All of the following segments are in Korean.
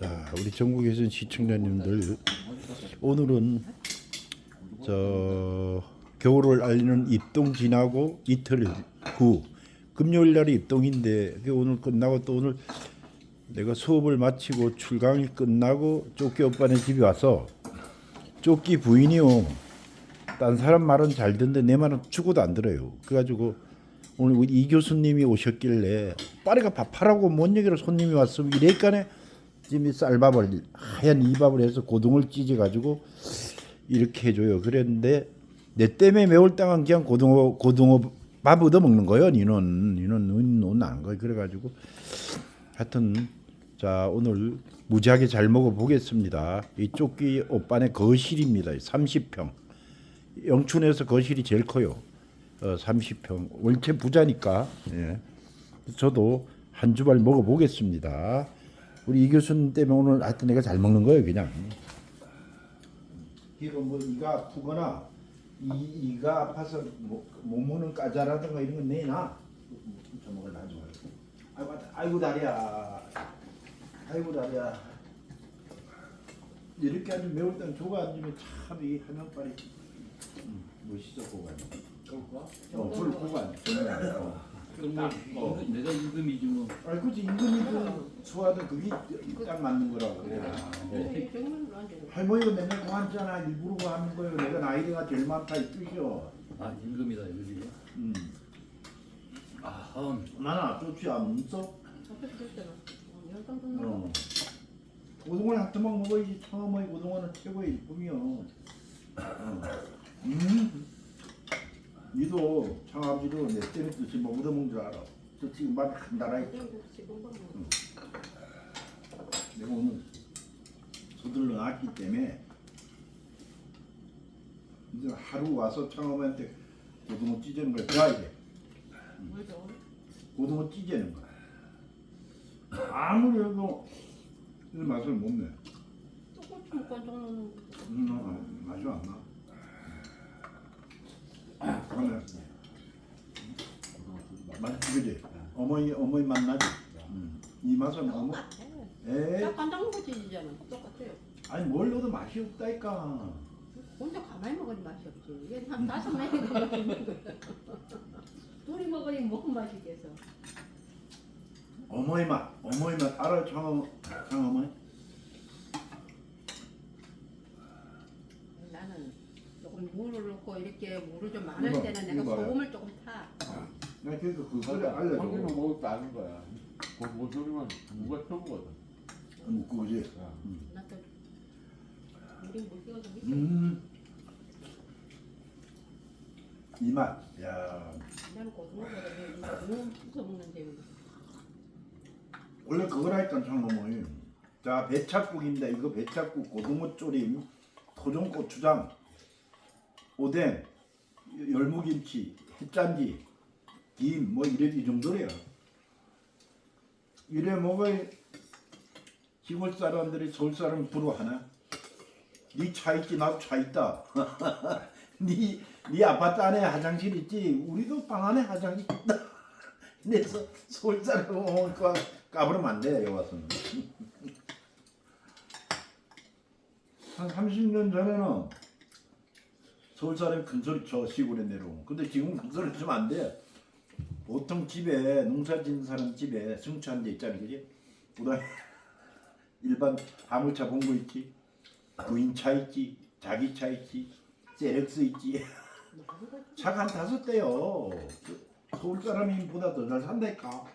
자, 우리 전국에 계신 시청자님들 오늘은 저 겨울을 알리는 입동 지나고 이틀 후 금요일 날이 입동인데 그게 오늘 끝나고 또 오늘 내가 수업을 마치고 출강이 끝나고 쪼끼 오빠네 집에 와서 쪼끼 부인이요. 딴 사람 말은 잘 듣는데 내 말은 죽어도 안 들어요. 그래가지고 오늘 이 교수님이 오셨길래 빠르가 밥하라고 뭔 얘기로 손님이 왔으면 이래까네 지금 이 쌀밥을 하얀 이밥을 해서 고등을 찢어 가지고 이렇게 해줘요. 그랬는데 내 때문에 매울 당한 그냥 고등어 고등어 밥 얻어 먹는 거예요. 니는 니는 눈안 거예요. 그래가지고 하여튼 자 오늘 무지하게 잘 먹어 보겠습니다. 이 쪼끼 오빠네 거실입니다. 30평 영춘에서 거실이 제일 커요. 어, 30평 월체 부자니까 예. 저도 한 주발 먹어 보겠습니다. 우리 이 교수님 때문에 오늘 하여튼 내가 잘 먹는 거예요 그냥. 이거 뭐 이가 아프거나 이 이가 아파서 뭐, 못 먹는 까자라든가 이런 건 내놔. 저 먹을 나지 말고. 아이고 아이고 다리야. 아이고 다리야. 이렇게 아주 매울 땐 조가 앉으면 참이 화면빨이 음, 멋있어 고간. 어, 불 고 간. 어. 뭐 임금, 내가 임금이지 뭐. 아니 그지 임금이든 수하든 그게 딱 맞는 거라고. 네. 병원으로 앉아요. 할머니가 맨날 고하잖아 일부러 고하는 거예요. 내가 나이가 제일 많다 이 뜻이요. 아 임금이다 이거지. 음. 아, 음. 나나 좋지? 앞에서 그랬잖아. 어, 듣는 어. 고등어를 한 토막 먹어야지 처음에 고등어는 최고의 일품이요. 어. 음. 니도 창아버지도 내 때는 뜻이 뭐 얻어먹는 줄 알아. 저 지금 밥이 간다라이. 내가 오늘 서둘러 놨기 때문에 이제 하루 와서 창업한테 고등어 찢는 걸 배워야 돼. 뭐죠? 고등어 찢는 거. 아무리 해도 이 맛을 못 내. 조금 먹고 정도는 음, 어, 맛이 안 나. 그러면 맛 그지? 어머니 어머니 맛 나지? 음. 이 맛은 어머. 에 간장 먹어지잖아. 똑같아요. 아니 뭘 넣어도 맛이 없다니까. 혼자 가만히 먹으니 맛이 없지. 이게 한 다섯 명이 먹는 거야. 둘이 먹으니 뭔 맛이겠어. 어머니 맛, 어머니 맛 알아 창어 창어머니? 나는 조금 물을 넣고 이렇게 물을 좀 많을 이거, 때는 내가 이거 봐요. 소금을 조금 타. 나 그러니까 그거를 고기만 알려줘. 먹을 줄 아는 거야. 그 모조리만 누가? 나또 우리 물 끼워서 밑에 음. 이 맛. 야. 나는 고등어보다 너무 부숴 먹는데 원래 그걸 했던 창어머니. 자 배찹국입니다. 이거 배찹국 고등어 조림, 토종 고추장, 오뎅, 열무김치, 햇짠지, 김 뭐 이래 이 정도래요. 이래 먹어야 시골 사람들이 서울 사람 부러워하나? 네 차 있지 나도 차 있다. 네, 네 아파트 안에 화장실 있지 우리도 방 안에 화장실 있다. 그래서 서울 사람 오니까 까부르면 안 돼, 여기 와서는. 한 30년 전에는 서울 사람이 큰 소리 쳐, 시골에 내려오면. 근데 지금 큰 소리 치면 안 돼. 보통 집에, 농사 짓는 사람 집에 승차한 데 있잖아, 그지? 그다음에 일반 화물차 본거 있지? 부인 차 있지? 자기 차 있지? 세렉스 있지? 차가 한 다섯 대요. 서울 사람이보다 더 잘 산다니까.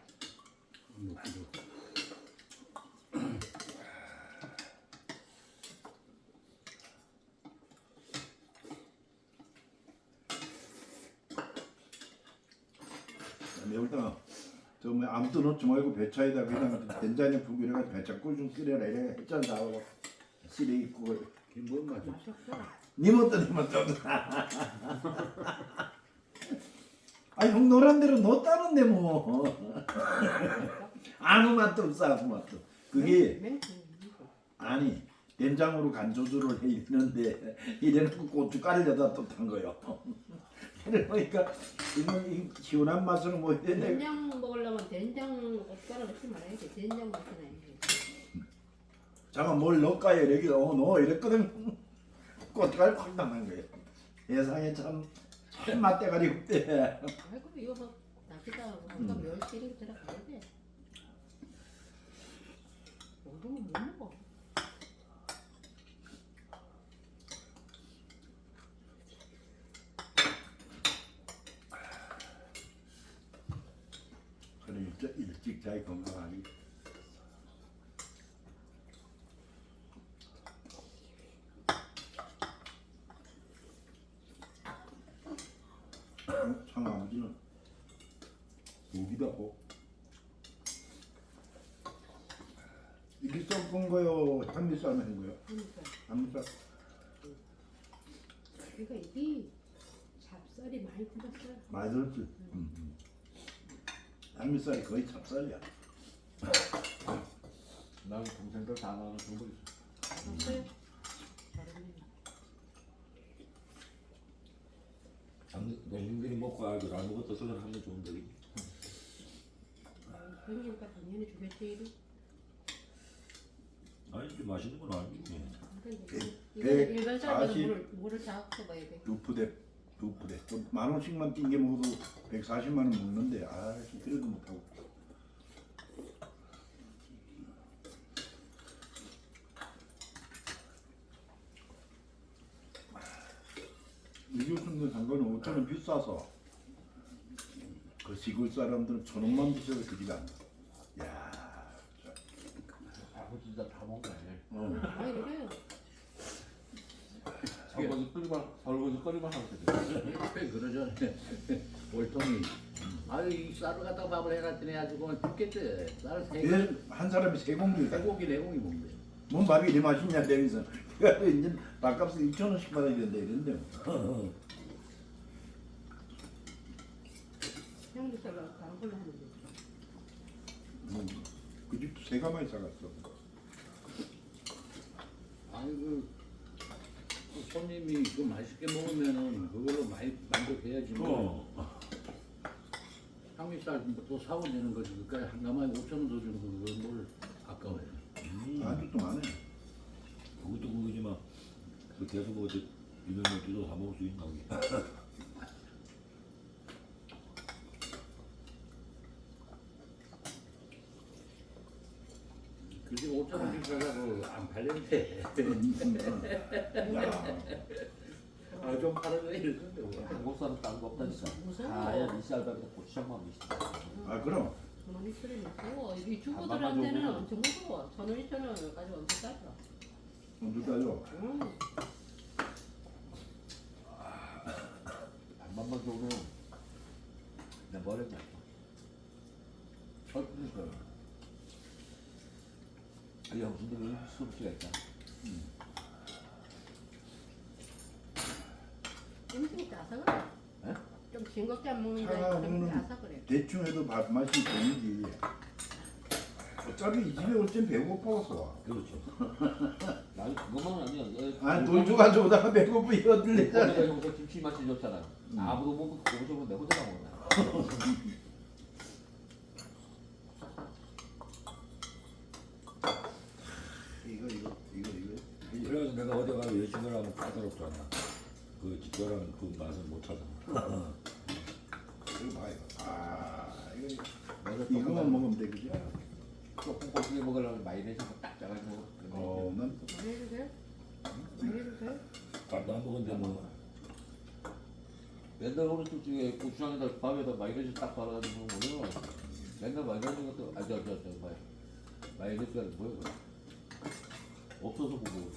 매울 때는 저뭐 아무도 넣지 말고 배차에다 그냥 된장에 이래가 배차 꿀좀 끓여라 이래 했잖아. 나하고 쓰레기 국을 김본 맛이. 맛이 없어. 니못 떠니면 또 아니 형 노란 대로 넣었다는데 뭐. 아무 맛도 없어 아무 맛도. 그게 맹- 아니 된장으로 간 조절을 해 있는데 이래놓고 고춧가루에다 또탄 거요 그러니까 이건 이 시원한 맛으로 뭐돼 된장 먹으려면 된장 고춧가루 넣지 말아야지. 된장 맛이 나야지. 잠깐 뭘 넣을까요? 이렇게 어 넣어 이랬거든. 꽃갈 확 나는 거예요. 예상에 참, 참 맛대가리 없대. 아이고 이거 뭐 나기다 뭔가 멸치 이런 거 들어가야 돼. 모르면 못 먹어. 그래 일찍, 일찍 자기 건강하기. 참 아버지는 여기다 고 이게 썩은 거요? 한미쌀 하는 거요? 그러니까 한미쌀 그러니까 이게 잡쌀이 많이 들었어. 많이 들었지? 음, 음. 한미쌀이 거의 찹쌀이야 난 동생들 다 나는 정도 있어. 없어요? 다르네. 농민들이 먹고 알고 안 먹었다 소리 하면 좋은데 그러니까 당연히 주겠지. 이리. 아니 이게 맛있는 건 백- 이거 백 일반 사람들은 사십- 물을 다 써봐야 돼. 두 푸대 두 푸대 또만 원씩만 띵게 먹어도 140만 원 먹는데 아 그래도 못하고 이 교수님 상관은 5천 원 비싸서 그 시골 사람들은 천 원만 비싸도 그지가 않아 야 자, 아고 진짜 다 먹네. 어. 아니 그래요. 설거지 끓이만 설거지 끓이만 하면 되지. 왜 그러죠? 월통이 아유 이 쌀을 갖다가 밥을 해놨더니 아주 그만 죽겠대 쌀세 얘한 사람이 세 공기 세 고기 네 공기 먹는데 뭔 밥이 이리 맛있냐 그래서 이제 밥값을 2천 원씩 받아야 된다 이랬는데 걸로. 뭐, 그 집도 세 가마이 사갔어 아니 그, 그 손님이 그 맛있게 먹으면은 그걸로 많이 만족해야지 뭐 어. 향미쌀 또 사고 되는 거지. 그러니까 한 가마에 5천 원더 주는 거 그걸 뭘 아까워요. 아주 또 많네. 그것도 그거지만 그 계속 어디 유명한 기도 다 먹을 수 있나 그게 그게 5천 원 비싸다고 안 팔린대 야, 아좀 팔아줘 이러는데 뭐. 한국 사람 딴거 없다 진짜. 무서워. 하얀 이쌀밥에다 고추장만 있어. 아 그럼 천원 이천원 무서워. 이 주부들한테는. 엄청 무서워. 천원 이천 원까지 엄청 싸죠. 언제까지요? 응. 반반만 줘도 내 머리가 나빠. 어, 그러니까. 아, 영순들이 수업시가 있다. 음식이 짜서 그래. 에? 좀 싱겁게 안 먹는데 차가 좀 먹는- 짜서 그래. 대충 해도 밥 맛이 되는지 어차피 이 집에 올 땐 배고파서 와 그렇죠 난 그것만 아니야. 아니 돈 줘가지고다가 배고프이 얻을래 거기가 여기서 김치 맛이 좋잖아. 아무도 못 먹고 좀내 혼자 먹어. 이 그 집사람 그 맛을 못 찾아 이거 봐 이거 아 이거 내가 이거만 먹으면 돼 그지? 조금 고기에 먹으려면 마요네즈 딱 짜가지고. 어 난 많이 해도 돼? 많이 해도 돼? 밥도 안 먹었는데 뭐 맨날 오른쪽 쪽에 고추장에다 밥에다 마요네즈 딱 발라가지고 먹으면 맨날 마요네즈 것도 아저 저저 뭐야 마요네즈가 뭐야 그거. 없어서 보고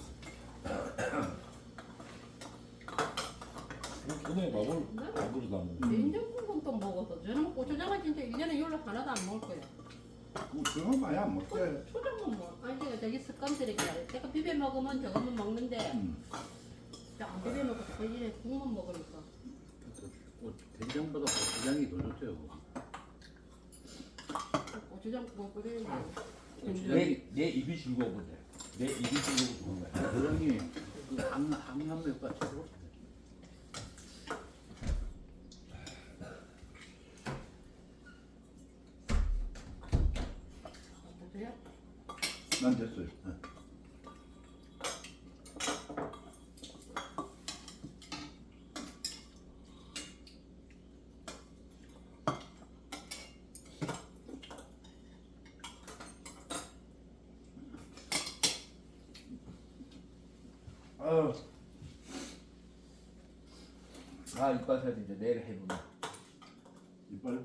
그네 밥을 밥으로 다 먹어 또 먹어서 저는 고추장은 진짜 1년에 열로 하나도 안 먹을 거야. 그거 많이 안 먹게 초장은 뭐 아니 제가 저기 습관들이 그래. 제가 비벼 먹으면 저거만 먹는데 음. 안 비벼 먹고 거기에 국만 먹으니까. 고- 된장보다 고추장이 더 좋대요 고추장 국을 끓이는데 고추장이 내, 내 입이 즐거운데 내 입이 좋은 거야 고추장이 그 항, 항암 효과 최고 보세요. 난 됐어요 어. 아, 아 이빨 사야 이제 내일 해보면. 이빨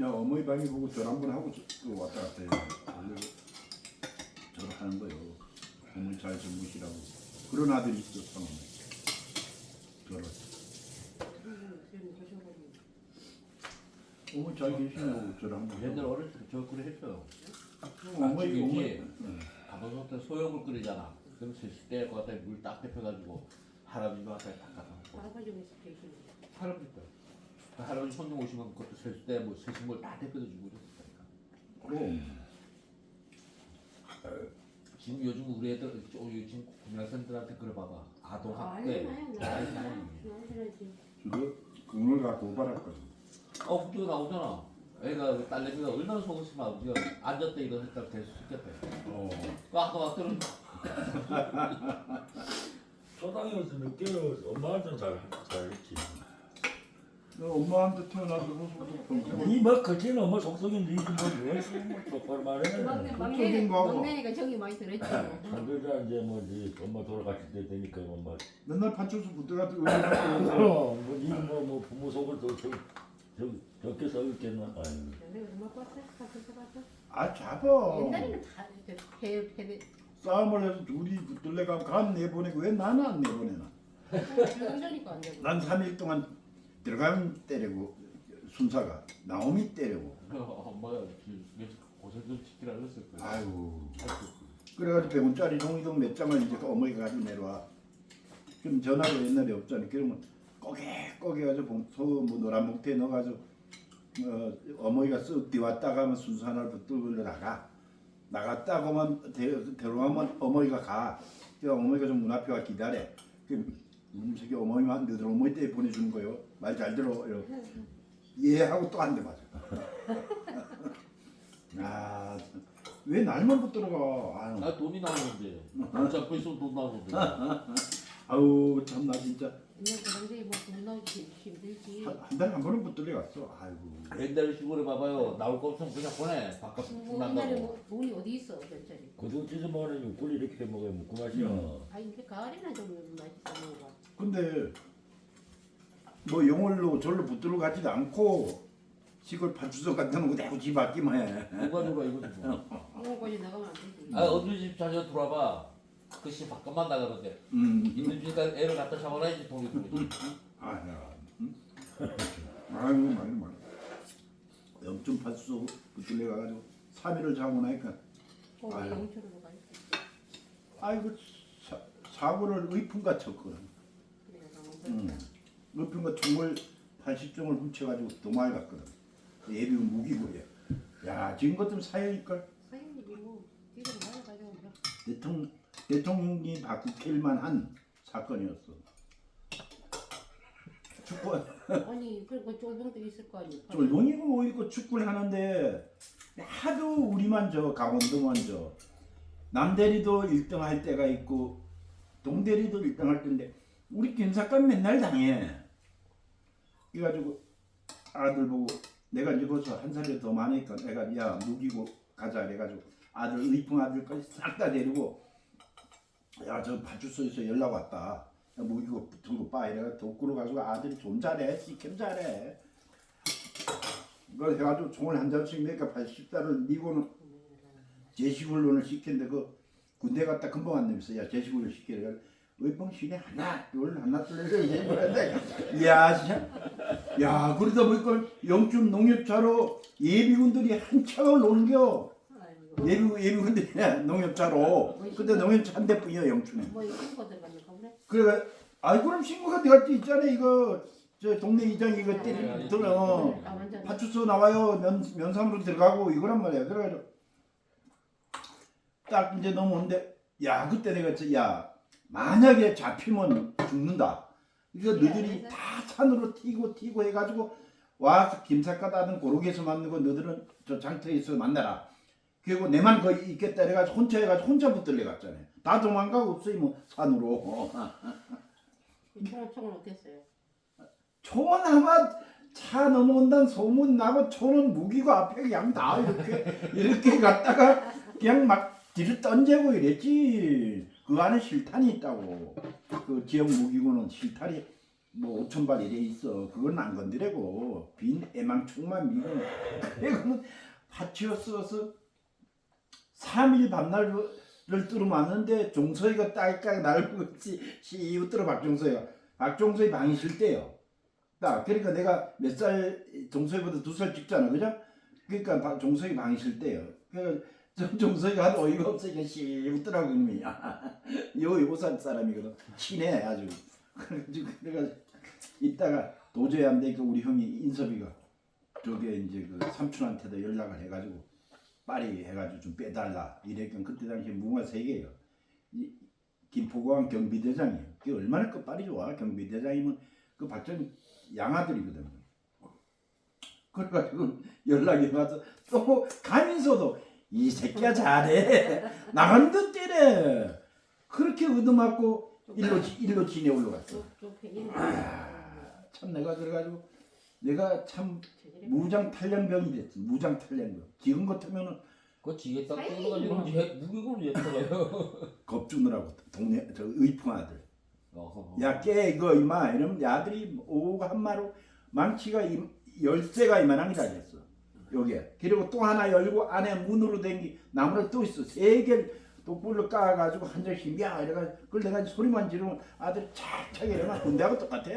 야 어머니 방에 보고 절 한 번 하고 저- 또 왔다 갔다 해. 원래 절 하는 거요. 어머니 잘 주무시라고. 그런 아들이 있어 상황에. 저를. 어머니 잘절한 번. 옛날 어렸을 때 저 그래 했어요. 어머니 어머니. 지 가보솥에 소용을 끓이잖아. 그럼 세수 때 갖다 물딱 데펴가지고 할아버지가 갖다 딱 갖다 놓고. 할아버지가 있을 때 있으면. 할아버지 거. 그 할아버지 손님 오시면 그것도 세수 때뭐 세수물 딱 데펴다 주고 그랬다니까. 그럼. 지금 요즘 우리 애들 저 요즘 고등학생들한테 그래 봐봐. 아동 아, 학대. 아니, 아니 아니, 아니. 남들은 저도 그걸 갖고 고발했거든. 어 그거 나오잖아. 애가 그 딸내미가 얼마나 속았으면 아버지가 앉았다 이거 했다 계속 시켰대. 어. 그 아까 막 들은 초당에서 몇 개월 엄마한테는 잘 잘했지. 너 엄마한테 태어나서 호소도 이막 거치는 엄마 속속인데 뭐뭐 똑바로 말해. 막내 막내 거하고. 막내니까 정이 많이 들었지. 한글자 이제 뭐지 엄마 돌아가실 때 되니까 엄마. 맨날 파출소 붙어가지고 의뢰하고 그럼 뭐니뭐뭐 부모 속을 더 저 적게. 아유. 얼마 봤어? 학교 봤어? 아 잡아 옛날에는 다 이렇게 배 배 배 싸움을 해서 둘이 붙들려가면 간 내보내고 왜 나는 안 내보내나 중전이니까 안 되고. 난 3일 동안 들어가면 때리고 순사가 나오미 때리고 엄마가 고생 좀 시키라 그랬을 거야. 아이고 그래가지고 100원짜리 종이돈 몇 장을 이제 그 어머니가 가지고 내려와 그럼 전화가 옛날에 없잖아 그러면 꼬개 꼬개 가지고 소뭐 노란 목태에 넣어가지고 어, 어머니가 쓱 뒤왔다가 하면 순서 하나를 붙들고 나가 나갔다 하면 데- 데려가면 어머니가 가. 그러니까 어머니가 좀 문 앞에 와 기다려 그 음식이 어머니만 너들 어머니 때 보내주는 거요. 말 잘 들어. 이러고. 예 하고 또 한 대 맞아. 아 왜 날만 붙들어가? 아유. 나 돈이 나오는데. 돈 잡고 있으면 돈 나오는데 아우 참나 진짜 옛날 그런데 뭐돈 나오기 힘들지. 한, 한 달에 한 번은 붙들려 갔어 아이고 옛날에 시골에 봐봐요 나올 거 없으면 그냥 보내 바깥 뭐 옛날에 뭐 돈이 어디 있어 별자리. 고등 찢어 먹으면 육골 이렇게 해 먹어야 먹고 맛이야. 아 이제 가을에는 좀 맛있어 먹어. 근데 뭐 영월로 절로 붙들어 가지도 않고 시골 파주소 갖다 놓고 대고 집 앞기만 해 누가 누가 이거 좀 먹어까지 나가면 안 되지. 아 어느 집 자주 들어와봐 그집 바깥만 나가는데 음. 있는 집니까 애를 갖다 잡아놔야지 돈이 들어오지 아 야. 음? 아이고 말이 말 영춘 파주소 붙들려 가가지고 3일을 자고 나니까. 거기 아유. 영천으로 가 있어. 아이고 사, 사고를 의풍가 쳤거든. 그래서 음. 의풍가 총을 80종을 훔쳐가지고 도마에 갔거든. 예비 무기고야 야 지금 같으면 사형일걸? 사장님이 뭐 뒤로 나가가지고 뭐 대통령 대통령이 바꾸킬만 한 사건이었어. 축구 아니 그리고 쫄병도 있을 거 아니야. 쫄병이고 뭐 있고 축구를 하는데 하도 우리만 저 강원도만 저 남대리도 1등 할 때가 있고 동대리도 1등 할 때인데 우리 김사관 맨날 당해. 그래가지고 아들 보고 내가 이제 벌써 한 살이 더 많으니까 내가 야 무기고 가자 그래가지고 아들 의풍 아들까지 싹 다 데리고 야 저 파출소에서 연락 왔다. 야, 무기고 들고 빠 이래가 도구로 가지고 아들이 좀 잘해. 시캠 잘해. 그걸 해가지고 총을 한 잔씩 내니까 80달을 니고는 제시훈련을 시켰는데 그 군대 갔다 금방 왔다면서 야 제시훈련 시키래. 의병신에 하나 둘 하나 둘 이렇게 얘기하는데 야 진짜. 야 그러다 보니까 영춘 농협차로 예비군들이 노는겨 아이고. 예비 예비군들이 농협차로. 근데 농협차 한 대뿐이야 영춘에 뭐 이런 거 들어가니까 그래. 그래 아이 그럼 신고가 돼갈 때 있잖아 이거. 저 동네 이장 이거 때리 들어. 아 완전. 파출소 나와요 면 면삼으로 들어가고 이거란 말이야 그래가지고 딱 이제 넘어오는데 야 그때 내가 진짜 야 만약에 잡히면 죽는다. 이거 너희들이 다 산으로 튀고 튀고 해가지고 와서 김삿갓 하는 고르게서 만나고 너희들은 저 장터에서 만나라 그리고 내만 거기 있겠다 해가지고 혼자 해가지고 혼자 붙들려 갔잖아요 다 도망가고 없어요 뭐 산으로 총을 총을 어땠어요? 초나마 차 넘어온다는 소문 나고 초는 무기고 앞에 그냥 다 이렇게 이렇게 갔다가 그냥 막 뒤를 던지고 이랬지. 그 안에 실탄이 있다고. 그 지역 무기고는 실탄이 뭐 5천 발 이래 있어. 그건 안 건드리고 빈 애망총만 미고 그래고는 파치어 써서 3일 밤날을 뚫어 맞는데 종서이가 딸깍 날고 시우 뚫어 박종서이가 박종서이 방이 쉴 때요. 딱 그러니까 내가 몇 살 종서이보다 두 살 찍잖아, 그죠? 그러니까 박- 종서이 방이 쉴 때요. 그 종- 종서이가 하도 어이가 없으니까 시 웃더라고 이놈이. 요 요산 사람이거든. 친해 아주. 그래가지고 내가 이따가 도저히 안 되니까 우리 형이 인섭이가 저게 이제 그 삼촌한테도 연락을 해가지고 빨리 해가지고 좀 빼달라 이랬건 그때 당시 무가 세 개예요. 이 김포공항 경비대장이에요. 그게 얼마나 끝발이 좋아 경비대장이면 그 박정 양아들이거든. 그래가지고 연락이 와서 또 가면서도 이 새끼야 잘해 듯 때려 그렇게 얻어맞고 일로 지- 일로 지내 올라갔어. 아, 참 내가 그래가지고 내가 참 무장 탈련병이 됐어. 무장 탈련병. 지금 같으면은 그거 지게 딱 뭐. 얘 무기고는 얘들어요. 겁주느라고 동네 저 의풍 아들. 야 깨 이거 이마 이러면 야들이 오가 한 마로 망치가 이, 열쇠가 이만하게 달렸어. 여기에 그리고 또 하나 열고 안에 문으로 된 게 나무를 또 있어 세 개를 똑불로 까가지고 한 장씩 야 이래가 그걸 내가 소리만 지르면 아들이 착착 이러면 군대하고 똑같아.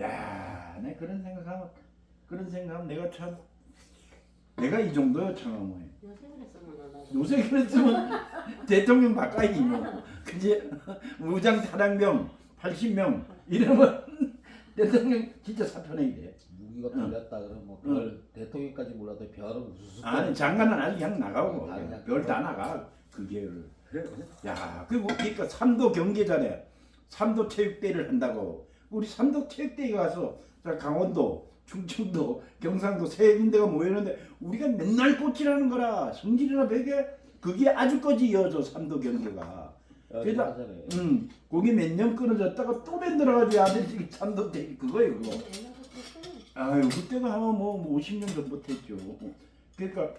야, 내 그런 생각하면 그런 생각하면 내가 참 내가 이 정도야 참. 요새 그랬으면 나 요새 그랬으면 대통령 바꿔야지 뭐. 그지? 무장 탈환병 80명 이러면 대통령 진짜 사표내야 돼. 무기가 달렸다 그러면 뭐별 대통령까지 몰라도 별은 우수수. 아니 장관은 아주 그냥 나가고 아, 그냥 별 다 나가 그 계열. 야 그리고 그러니까 삼도 경계전에 삼도 체육대회를 한다고 우리 삼도 체육대회 가서 자, 강원도 충청도 경상도 세 군데가 모이는데 우리가 맨날 꽃이라는 거라 성질이나 베개 그게 아주까지 이어져 삼도 경계가 그래서- 하잖아요. 음 거기 몇 년 끊어졌다가 또 만들어가지고 아들이 지금 삼도 대 그거예요 그거 아유 그때가 아마 뭐 50년 전부터 했죠. 그러니까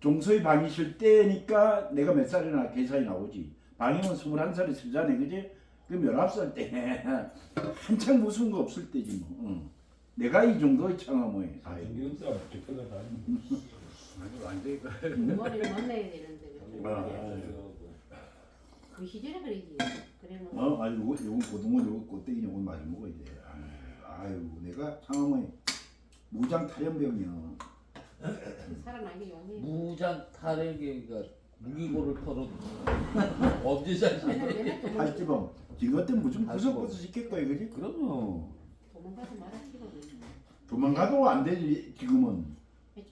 종소희 방이 쉴 때니까 내가 몇 살이나 계산이 나오지. 방이면 21살이 쓰자네 그지? 그 19살 때 한창 무슨 거 없을 때지 뭐. 응. 내가 이 정도의 아유. 경기는 싸움 대표가 다 아니 완전히 그 머리를 만나야 되는데 아, 그 시절에 그러지 그러면 어, 아유, 요거, 요거 고등어, 요거 꽃대기 요거 많이 먹어야 돼. 아유, 내가 창화모에 무장. 살아나기 용해 무장 탈핵이니까 무기고를 털어 범죄자지. 맨날 팔찌범. 지금 같은 무슨. 구석구석 시킬 거야, 그지? 그럼요. 도망가서 말하시거든 도망가도 안 되지 지금은.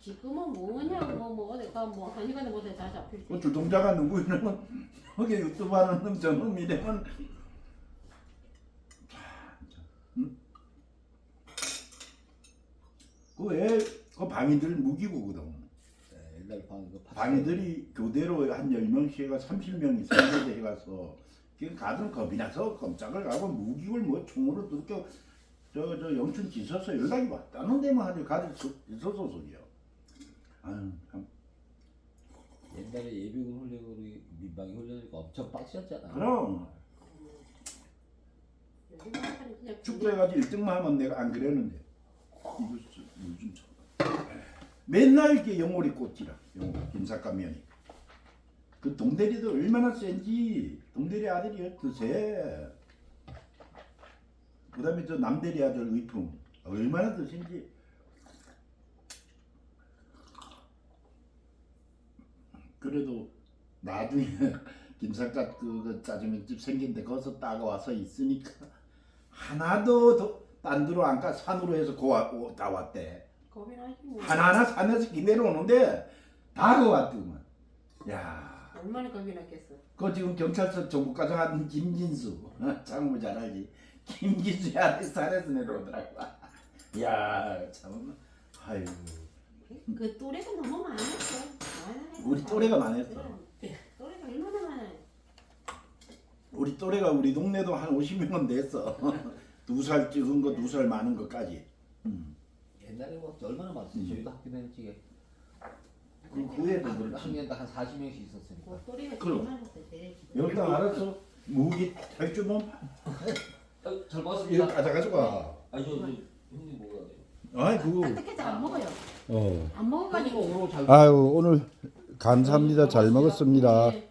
지금은 뭐냐고 뭐 어디 가뭐 한 시간에 못해 다 잡힐 수그 주동자가 누구 이러면 거기 유튜브 하는 놈 저놈 이러면 그왜그 방위들 무기고거든. 네, 옛날 방 이거 파- 방위들이 교대로 한 10명씩 해가 30명이 상대대 해가서 그 가든 겁이 나서 깜짝을 가고 무기를 뭐 총으로 뚫겨 저 저 영춘 지서서 연락이 왔다는 데만 하지 소리야. 아유 참. 옛날에 예비군 훈련으로 민방위 훈련이니까 엄청 빡셌잖아. 그럼 축구해가지고 1등만 하면 내가 안 그랬는데 이거 요즘 참 맨날 이렇게 영월이 꽂지라 영월 김삿감면이 그 동대리도 얼마나 센지 동대리 아들이 더 세 그 다음에 저 남대리 아들 의풍 얼마나 더 센지. 그래도 나중에 김삿갓 그 짜장면집 생긴데 거기서 따가와서 있으니까 하나도 더 딴 데로 안 가. 산으로 해서 고와 오- 다 왔대. 하나하나 산에서 기내려 오는데 다 그 왔더만. 야. 얼마나 겁이 났겠어. 그 지금 경찰서 정부과장 하는 김진수. 어, 장모 잘 알지 김진수 아들 산에서 내려오더라고 야 참 아유 그 또래가 너무 많았어 많았어. 우리 또래가 많았어 그래. 또래가 얼마나 많아 우리 또래가 우리 동네도 한 50명은 됐어 두 살 찍은 거 두 살 많은 거까지. 옛날에 뭐 얼마나 많았어요. 저희도 학교 다닐 적에 그 후에도 한 그렇지. 학년당 한 40명씩 있었으니까. 그럼. 제일 많았어 제일. 열당 알았어? 무기 뭐? 아, 잘 이거. 가져가지고 와. 아니 저, 저 형님 먹어야 돼요. 아이 그거. 어떻게 안 먹어요? 어. 안 먹어가지고 오늘 잘 아유 오늘 감사합니다. 잘 먹었습니다. 네.